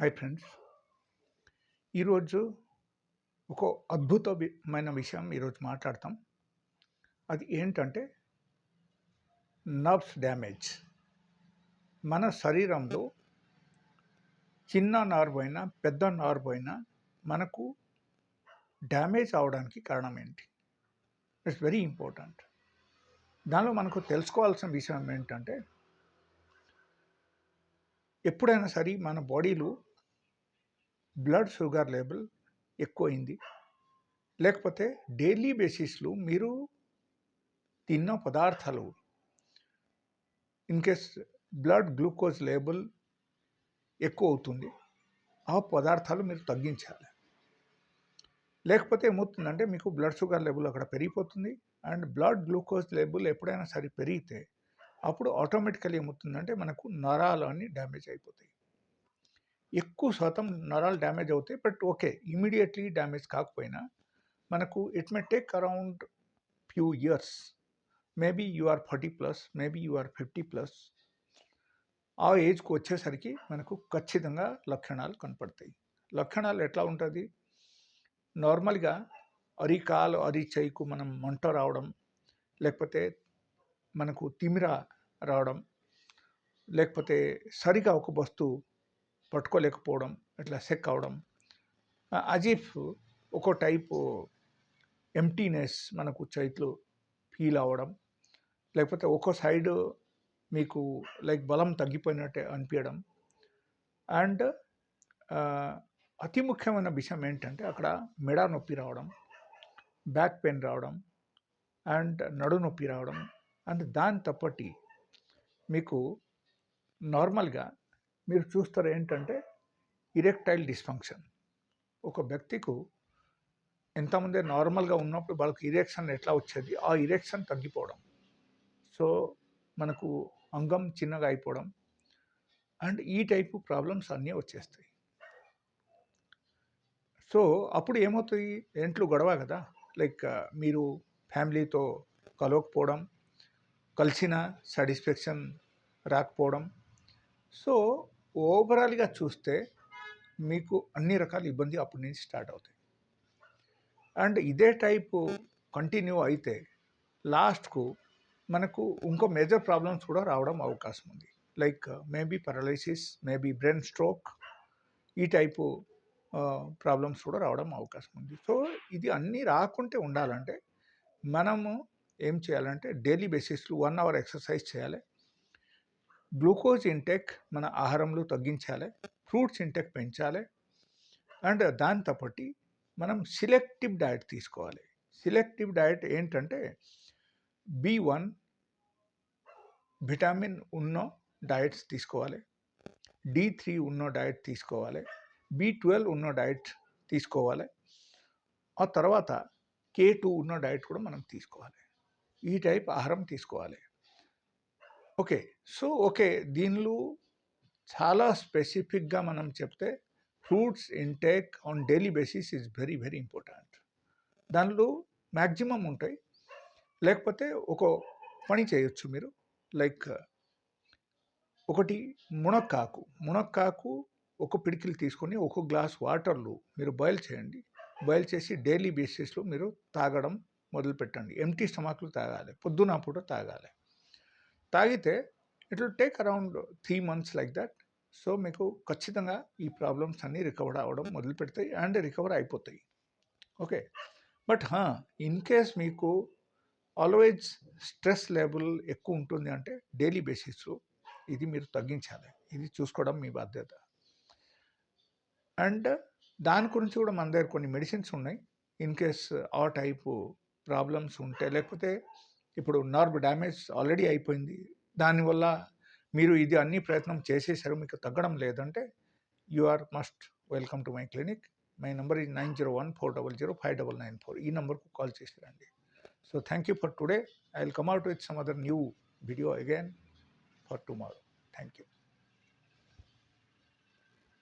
Hi friends. ఈరోజు ఒక అద్భుతమైన విషయం ఈరోజు మాట్లాడతాం. అది ఏంటంటే నర్వ్స్ డ్యామేజ్ మన శరీరంలో చిన్న నర్వ్ అయినా పెద్ద నర్వ్ అయినా మనకు డ్యామేజ్ అవడానికి కారణం ఏంటి? ఇట్స్ వెరీ ఇంపార్టెంట్ దానిలో మనకు తెలుసుకోవాల్సిన విషయం ఏంటంటే ఎప్పుడైనా సరే మన బాడీలో బ్లడ్ షుగర్ లెవెల్ ఎక్కువైంది. లేకపోతే డైలీ బేసిస్లో మీరు తిన్న పదార్థాలు ఇన్కేస్ బ్లడ్ గ్లూకోజ్ లెవెల్ ఎక్కువ అవుతుంది ఆ పదార్థాలు మీరు తగ్గించాలి. లేకపోతే ఏమవుతుందంటే మీకు బ్లడ్ షుగర్ లెవెల్ అక్కడ పెరిగిపోతుంది అండ్ బ్లడ్ గ్లూకోజ్ లెవెల్ ఎప్పుడైనా సరే పెరిగితే అప్పుడు ఆటోమేటికలీ ఏమవుతుందంటే మనకు నరాలు అన్నీ డ్యామేజ్ అయిపోతాయి. ఎక్కువ శాతం నరాలు డ్యామేజ్ అవుతాయి. బట్ ఓకే ఇమీడియట్లీ డ్యామేజ్ కాకపోయినా మనకు it may take around few years. Maybe you are forty plus maybe you are fifty plus. ఆ ఏజ్కి వచ్చేసరికి మనకు ఖచ్చితంగా లక్షణాలు కనపడతాయి. లక్షణాలు ఎట్లా ఉంటుంది? నార్మల్గా అరికాలు అరిచేయికు మనం మంట రావడం లేకపోతే మనకు తిమిర రావడం లేకపోతే సరిగా ఒక వస్తువు పట్టుకోలేకపోవడం ఇట్లా సెక్ అవడం. అజీఫ్ ఒక టైపు ఎంటీనెస్ మనకు చేతులు ఫీల్ అవ్వడం లేకపోతే ఒక్కో సైడ్ మీకు లైక్ బలం తగ్గిపోయినట్టే అనిపించడం. అండ్ అతి ముఖ్యమైన విషయం ఏంటంటే అక్కడ మెడ నొప్పి రావడం బ్యాక్ పెయిన్ రావడం అండ్ నడు నొప్పి రావడం. అండ్ దాని తప్పటి మీకు నార్మల్గా మీరు చూస్తారు ఏంటంటే ఇరెక్టైల్ డిస్ఫంక్షన్ ఒక వ్యక్తికు ఎంతమంది నార్మల్గా ఉన్నప్పుడు వాళ్ళకి ఇరెక్షన్ ఎట్లా వచ్చేది? ఆ ఇరెక్షన్ తగ్గిపోవడం. సో మనకు అంగం చిన్నగా అయిపోవడం. అండ్ ఈ టైపు ప్రాబ్లమ్స్ అన్నీ వచ్చేస్తాయి. సో అప్పుడు ఏమవుతుంది ఇంట్లో గొడవ కదా? లైక్ మీరు ఫ్యామిలీతో కలవకపోవడం కలిసిన సాటిస్ఫాక్షన్ రాకపోవడం. సో ఓవరాల్గా చూస్తే మీకు అన్ని రకాల ఇబ్బంది అప్పటి నుంచి స్టార్ట్ అవుతాయి. అండ్ ఇదే టైపు కంటిన్యూ అయితే లాస్ట్కు మనకు ఇంకో మేజర్ ప్రాబ్లమ్స్ కూడా రావడం అవకాశం ఉంది. Like maybe paralysis maybe brain stroke ఈ టైపు ప్రాబ్లమ్స్ కూడా రావడం అవకాశం ఉంది. సో ఇది అన్నీ రాకుంటే ఉండాలంటే మనము ఏం చేయాలంటే డైలీ బేసిస్లో వన్ అవర్ ఎక్సర్సైజ్ చేయాలి. గ్లూకోజ్ ఇంటెక్ మన ఆహారంలో తగ్గించాలి ఫ్రూట్స్ ఇంటెక్ పెంచాలి అండ్ దాంతో పాటు మనం సిలెక్టివ్ డయట్ తీసుకోవాలి. సిలెక్టివ్ డయట్ ఏంటంటే బి వన్ విటమిన్ ఉన్న డయట్స్ తీసుకోవాలి డి త్రీ ఉన్న డయట్ తీసుకోవాలి బి ట్వెల్వ్ ఉన్న డయట్ తీసుకోవాలి ఆ తర్వాత కే టూ ఉన్న డయట్ కూడా మనం తీసుకోవాలి. ఈ టైప్ ఆహారం తీసుకోవాలి. ఓకే. So okay. దీనిలో చాలా స్పెసిఫిక్గా మనం చెప్తే fruits intake on daily basis is very very important. దానిలో మ్యాక్సిమం ఉంటాయి. లేకపోతే ఒక పని చేయొచ్చు మీరు. లైక్ ఒకటి మునక్కాకు. మునక్కాకు ఒక పిడికిలు తీసుకొని ఒక గ్లాస్ వాటర్లో మీరు బాయిల్ చేయండి. బాయిల్ చేసి డైలీ బేసిస్లో మీరు తాగడం మొదలు పెట్టండి ఎంటీ స్టమాక్లు తాగాలి. పొద్దున పూట తాగాలి. తాగితే it will take around three months like that. So మీకు ఖచ్చితంగా ఈ ప్రాబ్లమ్స్ అన్నీ రికవర్ అవ్వడం మొదలు పెడతాయి అండ్ రికవర్ అయిపోతాయి. ఓకే. బట్ ఇన్ కేస్ మీకు ఆల్వేజ్ స్ట్రెస్ లెవెల్ ఎక్కువ ఉంటుంది అంటే డైలీ బేసిస్లో ఇది మీరు తగ్గించాలి. ఇది చూసుకోవడం మీ బాధ్యత. అండ్ దాని గురించి కూడా మన దగ్గర కొన్ని మెడిసిన్స్ ఉన్నాయి. ఇన్ కేస్ ఆ టైపు ప్రాబ్లమ్స్ ఉంటే లేకపోతే ఇప్పుడు నర్వ్ డ్యామేజ్ ఆల్రెడీ అయిపోయింది. దానివల్ల మీరు ఇది అన్ని ప్రయత్నం చేసేసారు మీకు తగ్గడం లేదంటే you are must welcome to my clinic my number is nine zero one four double zero five double nine four ఈ నెంబర్కు కాల్ చేసి రండి so thank you for today I will come out with some other new video again for tomorrow thank you